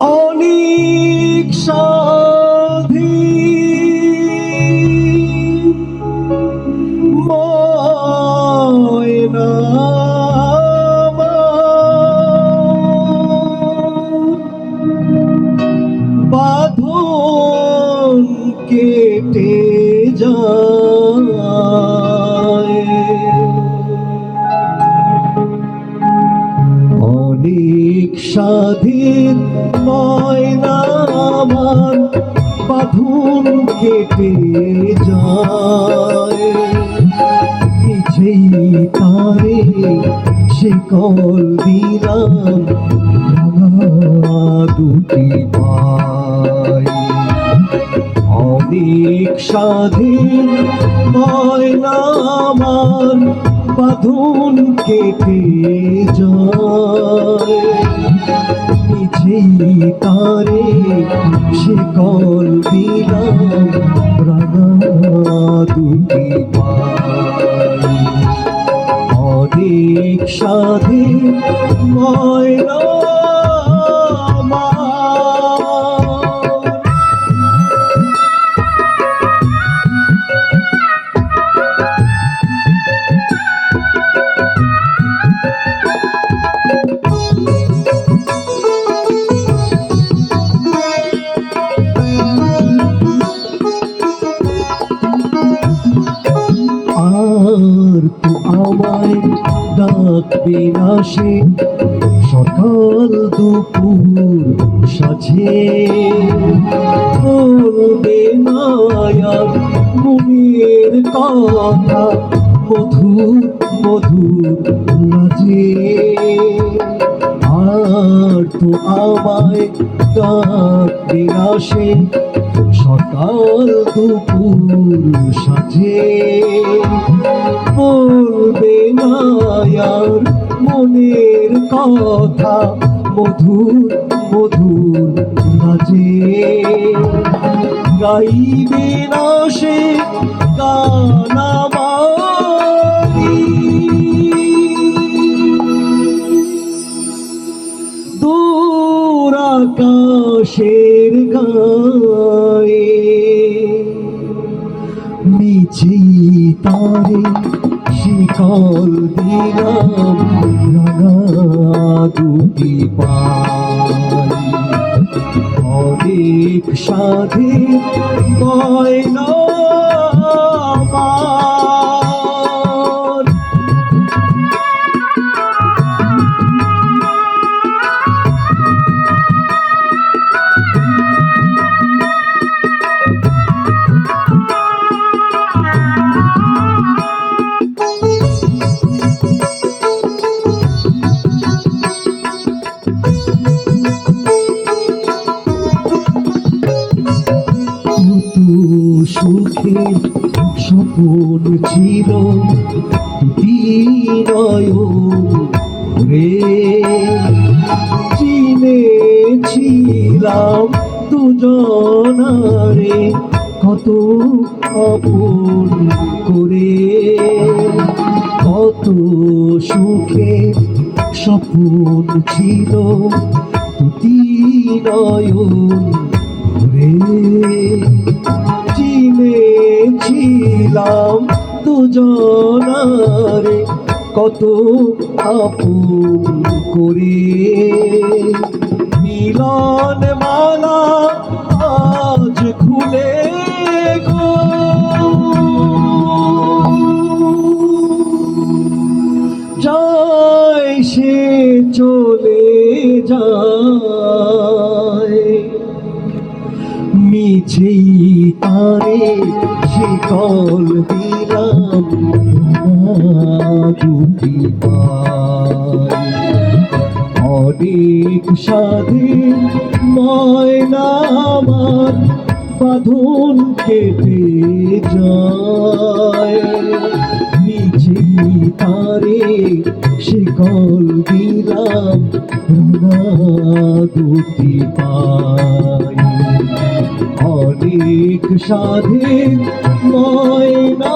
অনেক সাধী। ময়না বাঁধন কেটে যায়। অনেক স্বাধীন ময়না আমার কেটে যায়। তারে সে কল দিলাম দুটি অনেক স্বাধীন ময়না আমার বাঁধন কেটে যায়। পিছেই তারে সে কল দিলাম রাগা দুটি অনেক সাধে ময়না না সে সকাল দুপুর সাজে। বলবে আর মনের কথা মধুর মধুর লাজে আর তো আমায় ডাকবে না সে সকাল দুপুর সাজে। বলবে না আর মনের কথা, মধুর মধুর বাজে গাইবে না সে গান দূর আকাশের গায়ে তারে শিকল দিলাম রাঙা দুটি অনেক সাধে কত সুখের স্বপন ছিল নয়ন রে চিনেছিলাম দুজনারে কত আপন করে। কত সুখে স্বপন ছিল দুটি নয়ন রে চিনেছিলাম দুজনারে, কত আপন করে। মিলন মালা আজ খুলে গো। যায় সে চলে যায় মিছেই শিকল দিলাম দুটি অনেক স্বাধীন ময়না বাঁধন কেটে যায়। তারে শিকল দিলাম দুটি পাই স্বাধীন ময়না